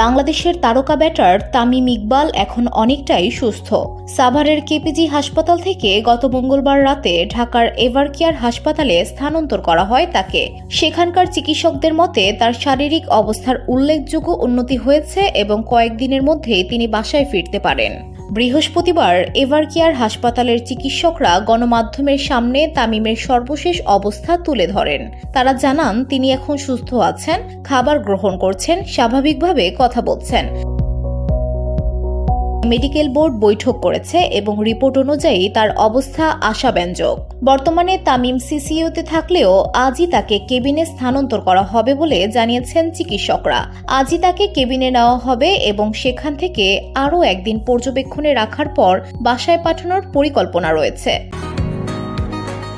বাংলাদেশের তারকা ব্যাটার তামিম ইকবাল এখন অনেকটাই সুস্থ। সাভারের কেপিজি হাসপাতাল থেকে গত মঙ্গলবার রাতে ঢাকার এভারকেয়ার হাসপাতালে স্থানান্তর করা হয় তাকে। সেখানকার চিকিৎসকদের মতে, তার শারীরিক অবস্থার উল্লেখযোগ্য উন্নতি হয়েছে এবং কয়েকদিনের মধ্যেই তিনি বাসায় ফিরতে পারেন। বৃহস্পতিবার এভারকেয়ার হাসপাতালের চিকিৎসকরা গণমাধ্যমের সামনে তামিমের সর্বশেষ অবস্থা তুলে ধরেন। তারা জানান, তিনি এখন সুস্থ আছেন, খাবার গ্রহণ করছেন, স্বাভাবিকভাবে কথা বলছেন। মেডিকেল বোর্ড বৈঠক করেছে এবং রিপোর্ট অনুযায়ী তার অবস্থা আশাব্যঞ্জক। বর্তমানে তামিম সিসিইউতে থাকলেও আজই তাকে কেবিনে স্থানান্তর করা হবে বলে জানিয়েছেন চিকিৎসকরা। আজই তাকে কেবিনে নেওয়া হবে এবং সেখান থেকে আরও একদিন পর্যবেক্ষণে রাখার পর বাসায় পাঠানোর পরিকল্পনা রয়েছে।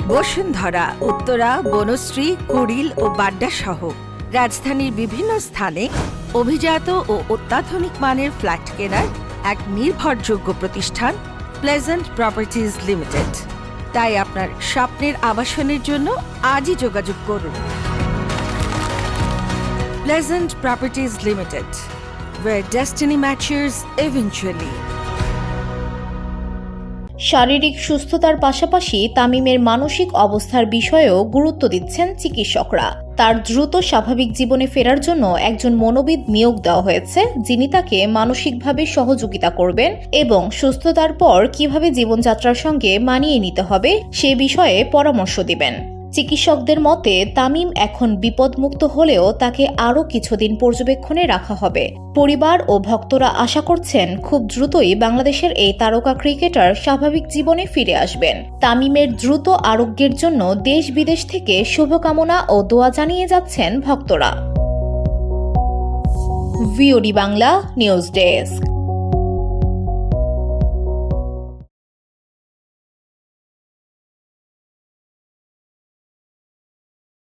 বসুন্ধরা, উত্তরা, বনশ্রী, কুড়িল ও বাড্ডা সহ রাজধানীর বিভিন্ন স্থানে অভিজাত ও অত্যাধুনিক মানের ফ্ল্যাট কেনার এক নির্ভরযোগ্য প্রতিষ্ঠান প্লেজেন্ট প্রপার্টিজ লিমিটেড তাই আপনার স্বপ্নের আবাসনের জন্য আজই যোগাযোগ করুন। Pleasant properties limited where destiny matches eventually শারীরিক সুস্থতার পাশাপাশি তামিমের মানসিক অবস্থার বিষয়েও গুরুত্ব দিচ্ছেন চিকিৎসকরা। তার দ্রুত স্বাভাবিক জীবনে ফেরার জন্য একজন মনোবিদ নিয়োগ দেওয়া হয়েছে, যিনি তাকে মানসিকভাবে সহযোগিতা করবেন এবং সুস্থতার পর কীভাবে জীবনযাত্রার সঙ্গে মানিয়ে নিতে হবে সে বিষয়ে পরামর্শ দিবেন। চিকিৎসকদের মতে, তামিম এখন বিপদমুক্ত হলেও তাকে আরও কিছুদিন পর্যবেক্ষণে রাখা হবে। পরিবার ও ভক্তরা আশা করছেন, খুব দ্রুতই বাংলাদেশের এই তারকা ক্রিকেটার স্বাভাবিক জীবনে ফিরে আসবেন। তামিমের দ্রুত আরোগ্যের জন্য দেশ বিদেশ থেকে শুভকামনা ও দোয়া জানিয়ে যাচ্ছেন ভক্তরা। Bangla news desk.